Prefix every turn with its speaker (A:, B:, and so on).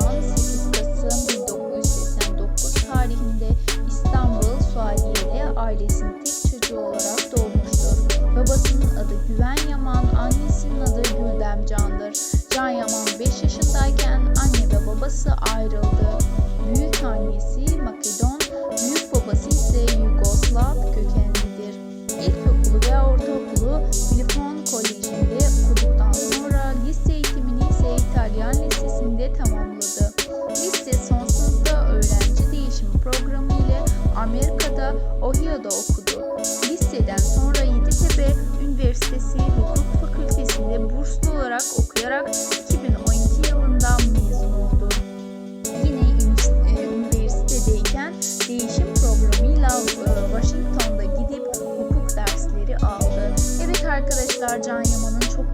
A: zaman 8 Kasım 1989 tarihinde İstanbul Suadiye'de ailesinin tek çocuğu olarak doğmuştur. Babasının adı Güven Yaman, annesinin adı Güldem Can'dır. Can Yaman 5 yaşında Amerika'da Ohio'da okudu. Liseden sonra Yeditepe Üniversitesi Hukuk Fakültesi'nde burslu olarak okuyarak 2012 yılında mezun oldu. Yine e, üniversitedeyken değişim programıyla e, Washington'da gidip hukuk dersleri aldı. Evet arkadaşlar Can Yaman'ın çok